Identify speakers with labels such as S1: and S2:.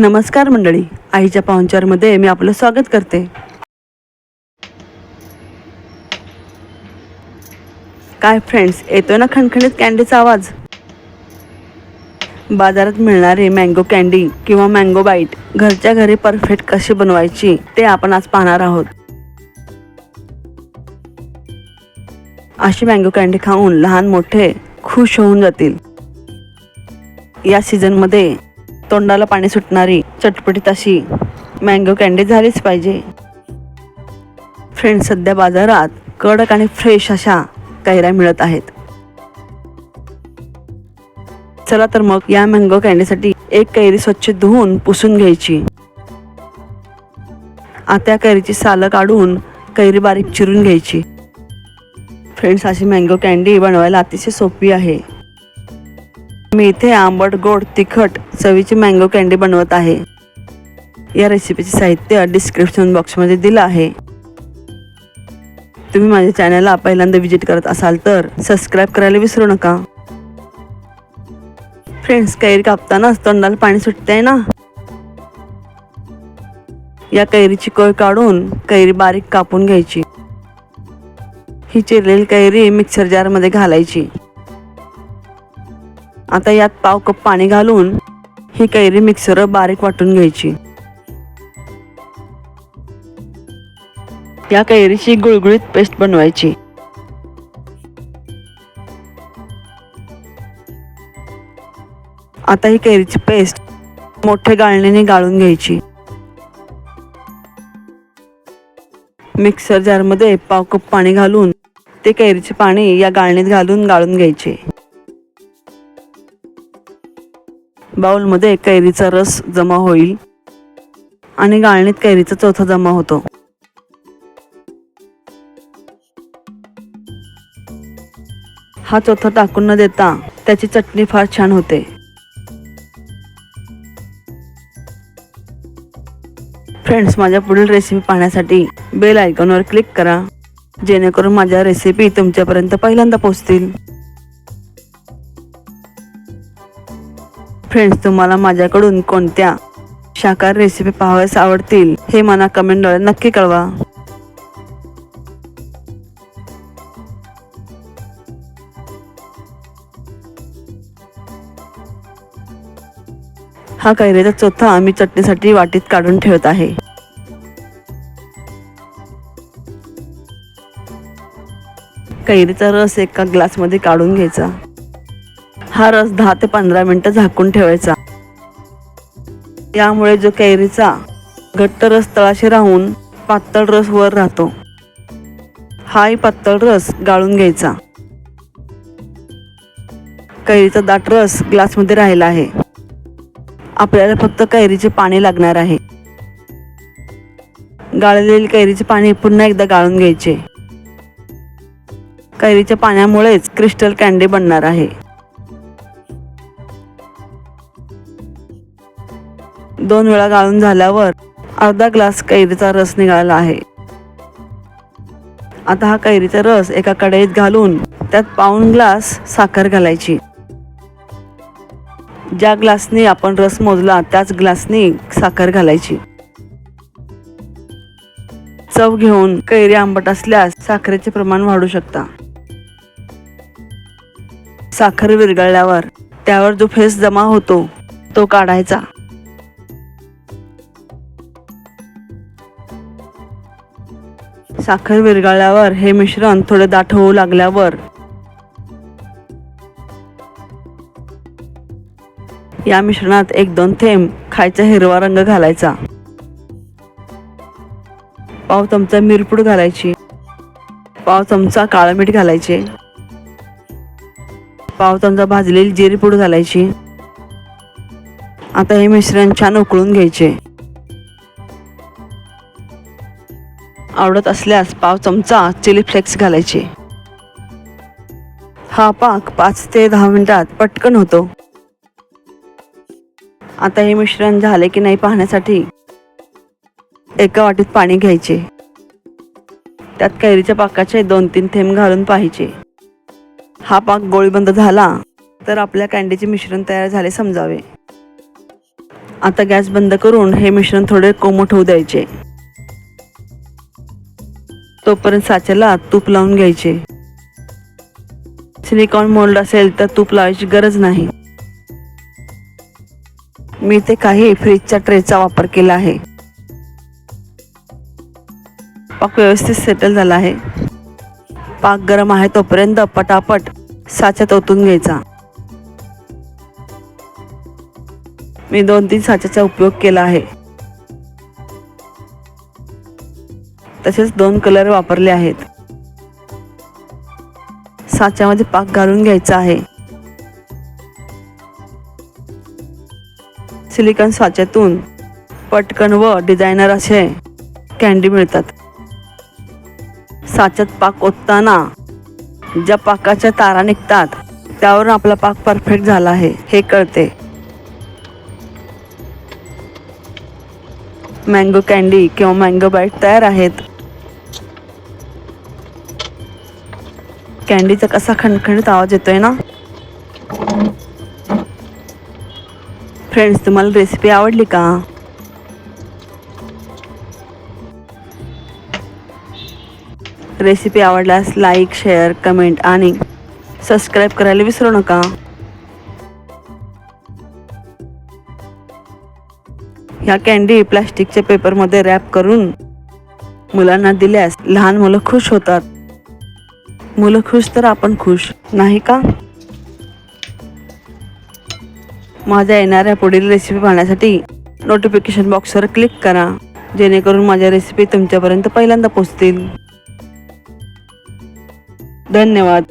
S1: नमस्कार मंडळी. आईच्या पाहुणचारमध्ये मी आपलं स्वागत करते. काय फ्रेंड्स येतोय ना खणखणीत कॅन्डीचा आवाज? बाजारात मिळणारे मँगो कॅन्डी किंवा मँगो बाईट घरच्या घरी परफेक्ट कशी बनवायची ते आपण आज पाहणार आहोत. अशी मँगो कॅन्डी खाऊन लहान मोठे खुश होऊन जातील. या सीझनमध्ये तोंडाला पाणी सुटणारी चटपटीत अशी मँगो कँडी झालीच पाहिजे. फ्रेंड्स सध्या बाजारात कडक आणि फ्रेश अशा कैऱ्या मिळत आहेत. चला तर मग या मँगो कँडीसाठी एक कैरी स्वच्छ धुवून पुसून घ्यायची. आता या कैरीची सालं काढून कैरी बारीक चिरून घ्यायची. फ्रेंड्स अशी मँगो कँडी बनवायला अतिशय सोपी आहे. मी इथे आंबट गोड तिखट चवीची मँगो कँडी बनवत आहे. या रेसिपीचे साहित्य डिस्क्रिप्शन बॉक्समध्ये दिलं आहे. तुम्ही माझ्या चॅनलला पहिल्यांदा व्हिजिट करत असाल तर सबस्क्राईब करायला विसरू नका. फ्रेंड्स कैरी कापतानाच तोंडाला पाणी सुटते ना? या कैरीची कोय काढून कैरी बारीक कापून घ्यायची. ही चिरलेली कैरी मिक्सर जारमध्ये घालायची. आता यात पाव कप पाणी घालून ही कैरी मिक्सर बारीक वाटून घ्यायची. या कैरीची गुळगुळीत पेस्ट बनवायची. आता ही कैरीची पेस्ट मोठ्या गाळणीने गाळून घ्यायची. मिक्सर जारमध्ये पाव कप पाणी घालून ते कैरीचे पाणी या गाळणीत घालून गाळून घ्यायचे. बाउलमध्ये कैरीचा रस जमा होईल आणि गाळणीत कैरीचा चौथा जमा होतो. हा चौथा टाकून न देता त्याची चटणी फार छान होते. फ्रेंड्स माझ्या पुढील रेसिपी पाहण्यासाठी बेल आयकॉनवर क्लिक करा जेणेकरून माझ्या रेसिपी तुमच्यापर्यंत पहिल्यांदा पोहोचतील. फ्रेंड्स तुम्हाला माझ्याकडून कोणत्या शाकाहारी रेसिपी पाहावयास आवडतील हे मला कमेंटद्वारे नक्की कळवा. हा कैरेचा चोथा आम्ही चटणीसाठी वाटीत काढून ठेवत आहे. कैरीचा रस एका ग्लासमध्ये काढून घ्यायचा. हा रस दहा ते पंधरा मिनटं झाकून ठेवायचा. यामुळे जो कैरीचा घट्ट रस तळाशी राहून पातळ रस वर राहतो. हाही पातळ रस गाळून घ्यायचा. कैरीचा दाट रस ग्लासमध्ये राहिला आहे. आपल्याला फक्त कैरीचे पाणी लागणार आहे. गाळलेली कैरीचे पाणी पुन्हा एकदा गाळून घ्यायचे. कैरीच्या पाण्यामुळेच क्रिस्टल कॅन्डी बनणार आहे. दोन वेळा गाळून झाल्यावर अर्धा ग्लास कैरीचा रस निघाला आहे. आता हा कैरीचा रस एका कढईत घालून त्यात पाऊण ग्लास साखर घालायची. ज्या ग्लासने आपण रस मोजला त्याच ग्लासने साखर घालायची. चव घेऊन कैरी आंबट असल्यास साखरेचे प्रमाण वाढू शकता. साखर विरघळल्यावर त्यावर जो फेस जमा होतो तो काढायचा. साखर विरघळल्यावर हे मिश्रण थोडे दाट होऊ लागल्यावर या मिश्रणात एक दोन थेंब खायचा हिरवा रंग घालायचा. पाव चमचा मिरपूड घालायची. पाव चमचा काळं मीठ घालायचे. पाव चमचा भाजलेली जिरीपूड घालायची. आता हे मिश्रण छान उकळून घ्यायचे. आवडत असल्यास पाव चमचा चिली फ्लेक्स घालायचे. हा पाक पाच ते दहा मिनिटात पटकन होतो. आता हे मिश्रण झाले की नाही पाहण्यासाठी एका वाटीत पाणी घ्यायचे. त्यात कैरीच्या पाकाचे दोन तीन थेंब घालून पाहिजे हा पाक गोळीबंद झाला तर आपल्या कॅन्डीचे मिश्रण तयार झाले समजावे. आता गॅस बंद करून हे मिश्रण थोडे कोमट होऊ द्यायचे. तोपर्यंत साच्याला तूप लावून घ्यायचे. सिलिकॉन मोल्ड असेल तर तूप लावायची गरज नाही. मी ते काही फ्रीजच्या ट्रेचा वापर केला आहे. पाक व्यवस्थित सेटल झाला आहे. पाक गरम आहे तोपर्यंत पटापट साच्यात ओतून घ्यायचा. मी दोन तीन साच्याचा उपयोग केला आहे. तसेच दोन कलर वापरले आहेत. साच्यामध्ये पाक घालून घ्यायचा आहे. सिलिकॉन साच्यातून पटकन व डिझायनर असे कॅन्डी मिळतात. साच्यात पाक ओतताना ज्या पाकाच्या तारा निघतात त्यावरून आपला पाक परफेक्ट झाला आहे हे कळते. मँगो कँडी किंवा मँगो बाईट तयार आहेत. कँडीचा कसा खणखणीत आवाज येतोय ना? फ्रेंड्स तुम्हाला रेसिपी आवडली का? रेसिपी आवडल्यास लाईक शेअर कमेंट आणि सबस्क्राईब करायला विसरू नका. ह्या कॅन्डी प्लास्टिकच्या पेपरमध्ये रॅप करून मुलांना दिल्यास लहान मुलं खुश होतात. मुलं खुश तर आपण खुश नाही का? माझ्या येणाऱ्या पुढील रेसिपी पाहण्यासाठी नोटिफिकेशन बॉक्सवर क्लिक करा जेणेकरून माझ्या रेसिपी तुमच्यापर्यंत पहिल्यांदा पोचतील धन्यवाद.